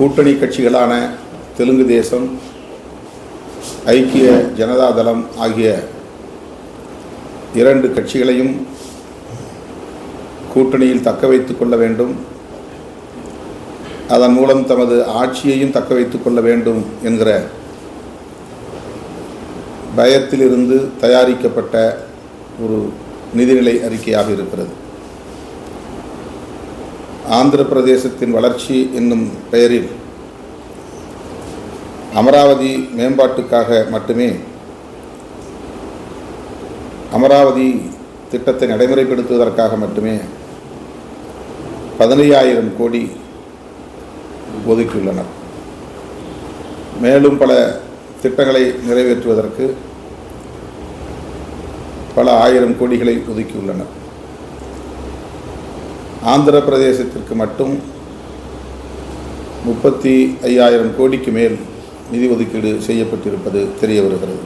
கூட்டணி கட்சிகளான தெலுங்கு தேசம் ஐக்கிய ஜனதா தளம் ஆகிய இரண்டு கட்சிகளையும் கூட்டணியில் தக்க வைத்து கொள்ள வேண்டும். அதன் மூலம் தமது ஆட்சியையும் தக்க வைத்து கொள்ள வேண்டும் என்கிற பயத்திலிருந்து தயாரிக்கப்பட்ட ஒரு நிதிநிலை அறிக்கையாக இருக்கிறது. ஆந்திர பிரதேசத்தின் வளர்ச்சி என்னும் பெயரில் அமராவதி மேம்பாட்டுக்காக மட்டுமே அமராவதி திட்டத்தை நடைமுறைப்படுத்துவதற்காக மட்டுமே பதினையாயிரம் கோடி ஒதுக்கியுள்ளனர். மேலும் பல திட்டங்களை நிறைவேற்றுவதற்கு பல ஆயிரம் கோடிகளை ஒதுக்கியுள்ளனர். ஆந்திர பிரதேசத்திற்கு மட்டும் முப்பத்தி ஐயாயிரம் கோடிக்கு மேல் நிதி ஒதுக்கீடு செய்யப்பட்டிருப்பது தெரிய வருகிறது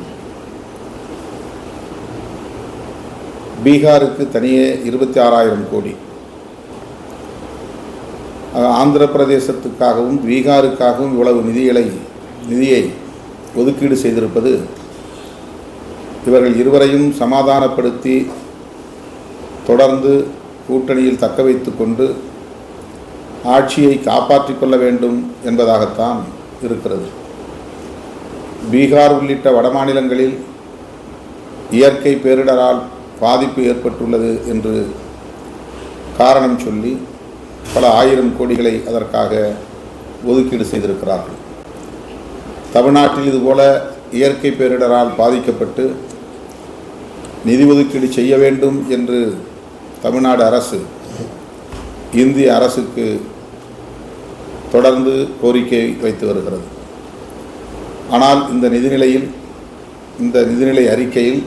பீகாருக்கு தனியே இருபத்தி ஆறாயிரம் கோடி. ஆந்திர பிரதேசத்துக்காகவும் பீகாருக்காகவும் இவ்வளவு நிதிகளை நிதியை ஒதுக்கீடு செய்திருப்பது இவர்கள் இருவரையும் சமாதானப்படுத்தி தொடர்ந்து கூட்டணியில் தக்க வைத்து கொண்டு ஆட்சியை காப்பாற்றிக் கொள்ள வேண்டும் என்பதாகத்தான் இருக்கிறது. பீகார் உள்ளிட்ட வடமாநிலங்களில் இயற்கை பேரிடரால் பாதிப்பு ஏற்பட்டுள்ளது என்று காரணம் சொல்லி பல ஆயிரம் கோடிகளை அதற்காக ஒதுக்கீடு செய்திருக்கிறார்கள். தமிழ்நாட்டில் இதுபோல இயற்கை பேரிடரால் பாதிக்கப்பட்டு நிதி ஒதுக்கீடு செய்ய வேண்டும் என்று தமிழ்நாடு அரசு இந்திய அரசுக்கு தொடர்ந்து கோரிக்கை வைத்து வருகிறது. ஆனால் இந்த நிதிநிலையில் இந்த நிதிநிலை அறிக்கையில்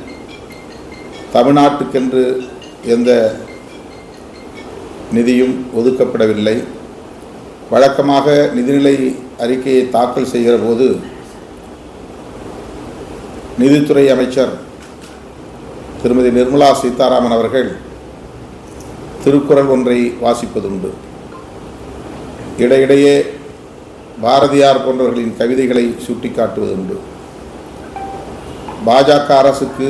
தமிழ்நாட்டுக்கென்று எந்த நிதியும் ஒதுக்கப்படவில்லை. வழக்கமாக நிதிநிலை அறிக்கையை தாக்கல் செய்கிற போது நிதித்துறை அமைச்சர் திருமதி நிர்மலா சீதாராமன் அவர்கள் திருக்குறள் ஒன்றை வாசிப்பதுண்டு. இடையிடையே பாரதியார் போன்றவர்களின் கவிதைகளை சுட்டிக்காட்டுவதுண்டு. பாஜக அரசுக்கு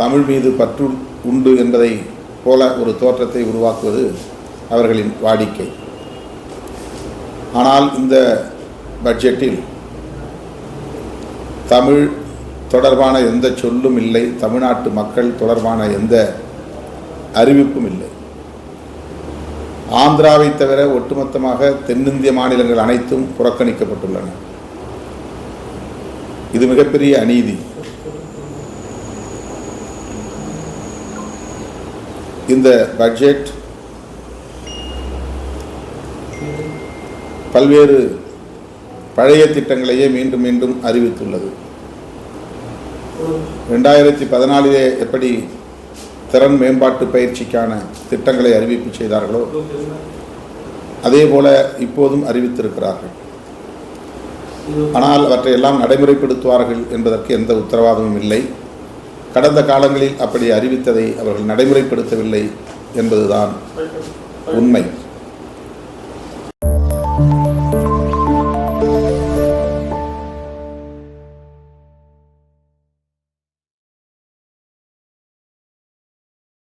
தமிழ் மீது பற்று உண்டு என்பதை போல ஒரு தோற்றத்தை உருவாக்குவது அவர்களின் வாடிக்கை. ஆனால் இந்த பட்ஜெட்டில் தமிழ் தொடர்பான எந்த சொல்லும் இல்லை தமிழ்நாட்டு மக்கள் தொடர்பான எந்த அறிவிப்பும் இல்லை. ஆந்திராவை தவிர ஒட்டுமொத்தமாக தென்னிந்திய மாநிலங்கள் அனைத்தும் புறக்கணிக்கப்பட்டுள்ளன. இது மிகப்பெரிய அநீதி. இந்த பட்ஜெட் பல்வேறு பழைய திட்டங்களையே மீண்டும் மீண்டும் அறிவித்துள்ளது. ரெண்டாயிரத்தி பதினாலிலே எப்படி திறன் மேம்பாட்டு பயிற்சிக்கான திட்டங்களை அறிவிப்பு செய்தார்களோ? அதே போல இப்போதும் அறிவித்திருக்கிறார்கள். ஆனால் அவற்றை எல்லாம் நடைமுறைப்படுத்துவார்கள் என்பதற்கு எந்த உத்தரவாதமும் இல்லை. கடந்த காலங்களில் அப்படி அறிவித்ததை அவர்கள் நடைமுறைப்படுத்தவில்லை என்பதுதான் உண்மை.